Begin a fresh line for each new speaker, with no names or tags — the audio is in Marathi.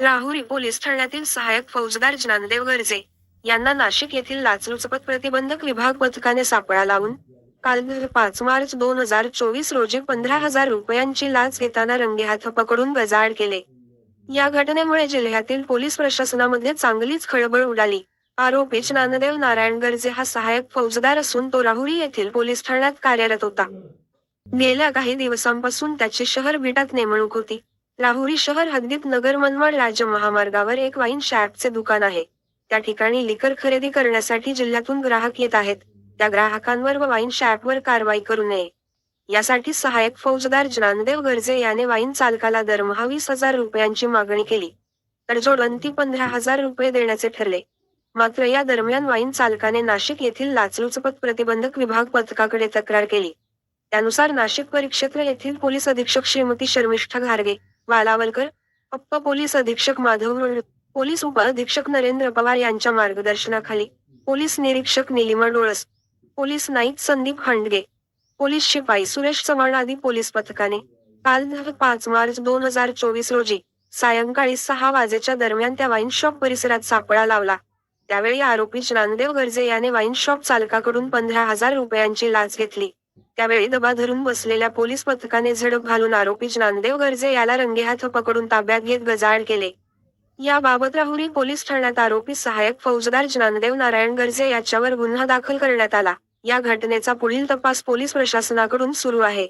राहुरी पोलीस ठाण्यातील सहाय्यक फौजदार ज्ञानदेव गर्जे यांना नाशिक येथील लाचलुचपत प्रतिबंधक विभाग पथकाने सापळा लावून काल पाच मार्च दोन हजार चोवीस रोजी पंधरा हजार रुपयांची लाच घेताना रंगेहाथ पकडून गजाआड केले. या घटनेमुळे जिल्ह्यातील पोलीस प्रशासनामध्ये चांगलीच खळबळ उडाली. आरोपी ज्ञानदेव नारायण गर्जे हा सहाय्यक फौजदार असून तो राहुरी येथील पोलीस ठाण्यात कार्यरत होता. गेल्या काही दिवसांपासून त्याची शहर बिटात नेमणूक होती. राहुरी शहर हद्दीत नगर मनमाड राज्य महामार्गावर एक वाईन शॅपचे दुकान आहे. त्या ठिकाणी लिकर खरेदी करण्यासाठी जिल्ह्यातून ग्राहक येत आहेत. त्या ग्राहकांवर व वाईन शॅपवर कारवाई करू नये. यासाठी सहाय्यक फौजदार ज्ञानदेव गर्जे याने वाईन चालकाला दरमहा वीस हजार रुपयांची मागणी केली. तर जोडवंती पंधरा हजार रुपये देण्याचे ठरले. मात्र या दरम्यान वाईन चालकाने नाशिक येथील लाचलुचपत प्रतिबंधक विभाग पथकाकडे तक्रार केली. त्यानुसार नाशिक परिक्षेत्र येथील पोलीस अधीक्षक श्रीमती शर्मिष्ठा घारगे वालावलकर अप्प पोलीस अधीक्षक माधव पोलीस उपअधीक्षक नरेंद्र पवार यांच्या मार्गदर्शनाखाली पोलीस निरीक्षक निलिमा डोळस पोलीस नाईक संदीप खांडगे पोलीस शिपाई सुरेश चव्हाण आदी पोलीस पथकाने काल पाच मार्च दोन हजार चोवीस रोजी सायंकाळी सहा वाजेच्या दरम्यान त्या वाईन शॉप परिसरात सापळा लावला. त्यावेळी आरोपी ज्ञानदेव गर्जे याने वाईन शॉप चालकाकडून पंधरा हजार रुपयांची लाच घेतली. त्यावेळी दबा धरून बसलेल्या पोलीस पथकाने झडप घालून आरोपी ज्ञानदेव गर्जे याला रंगेहाथ पकडून ताब्यात घेत गजाआड केले. याबाबत राहुरी पोलीस ठाण्यात आरोपी सहाय्यक फौजदार ज्ञानदेव नारायण गर्जे याच्यावर गुन्हा दाखल करण्यात आला. या घटनेचा पुढील तपास पोलीस प्रशासनाकडून सुरू आहे.